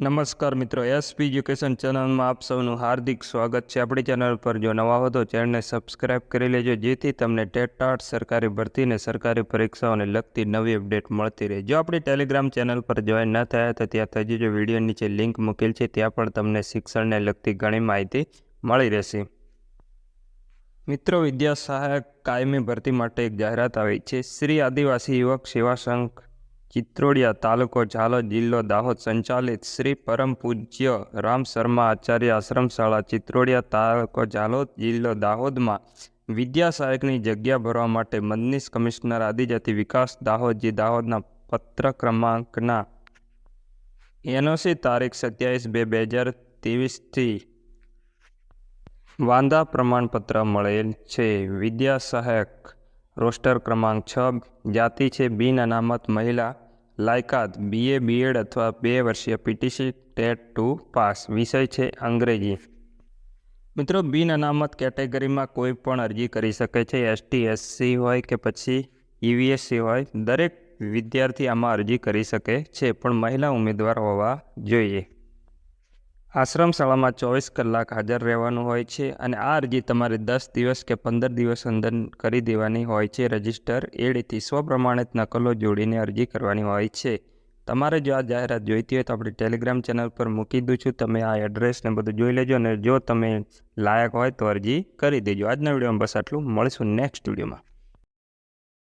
નમસ્કાર મિત્રો SP education ચેનલમાં આપ સૌનું હાર્દિક સ્વાગત છે. આપણી ચેનલ પર જો નવા હો તો ચેનલને સબસ્ક્રાઇબ કરી લેજો, જેથી તમને ટેટાટ સરકારી ભરતી અને સરકારી પરીક્ષાઓને લગતી નવી અપડેટ મળતી રહે. જો આપણી ટેલિગ્રામ ચેનલ પર જોઈન ન થયા તો ત્યાં થજી જો વીડિયો નીચે લિંક મૂકેલ છે. ત્યાં પણ તમને શિક્ષણને લગતી ઘણી માહિતી મળી રહેશે. મિત્રો, વિદ્યા સહાયક કાયમી ભરતી માટે એક જાહેરાત આવી છે. શ્રી આદિવાસી યુવક સેવા સંઘ ચિત્રોડિયા તાલુકો ઝાલોદ જિલ્લો દાહોદ સંચાલિત શ્રી પરમ પૂજ્ય રામ શર્મા આચાર્ય આશ્રમશાળા ચિત્રોડિયા તાલુકો ઝાલોદ જિલ્લો દાહોદમાં વિદ્યા સહાયકની જગ્યા ભરવા માટે મદનીશ કમિશનર આદિજાતિ વિકાસ દાહોદજી દાહોદના પત્ર ક્રમાંકના એનઓસી તારીખ સત્યાવીસ બે બે હજાર ત્રેવીસથી વાંધા પ્રમાણપત્ર મળેલ છે. વિદ્યા સહાયક રોસ્ટર ક્રમાંક છ, જાતિ છે, બિન અનામત મહિલા લાયકાત બીએ બીએડ અથવા બે વર્ષીય પીટીસી ટેટ ટુ પાસ. વિષય છે અંગ્રેજી. મિત્રો, બિન અનામત કેટેગરીમાં કોઈ પણ અરજી કરી શકે છે. એસટી એસસી હોય કે પછી ઈવીએસસી હોય, દરેક વિદ્યાર્થી આમાં અરજી કરી શકે છે, પણ મહિલા ઉમેદવાર હોવા જોઈએ. આશ્રમ શાળામાં ચોવીસ કલાક હાજર રહેવાનું હોય છે અને આ અરજી તમારે દસ દિવસ કે પંદર દિવસ અંદર કરી દેવાની હોય છે. રજિસ્ટર એડીથી સ્વપ્રમાણિત નકલો જોડીને અરજી કરવાની હોય છે. તમારે જો આ જાહેરાત જોઈતી હોય તો આપણે ટેલિગ્રામ ચેનલ પર મૂકી દઉં છું. તમે આ એડ્રેસ ને બધું જોઈ લેજો અને જો તમે લાયક હોય તો અરજી કરી દેજો. આજના વિડીયોમાં બસ આટલું. મળીશું નેક્સ્ટ વિડીયોમાં.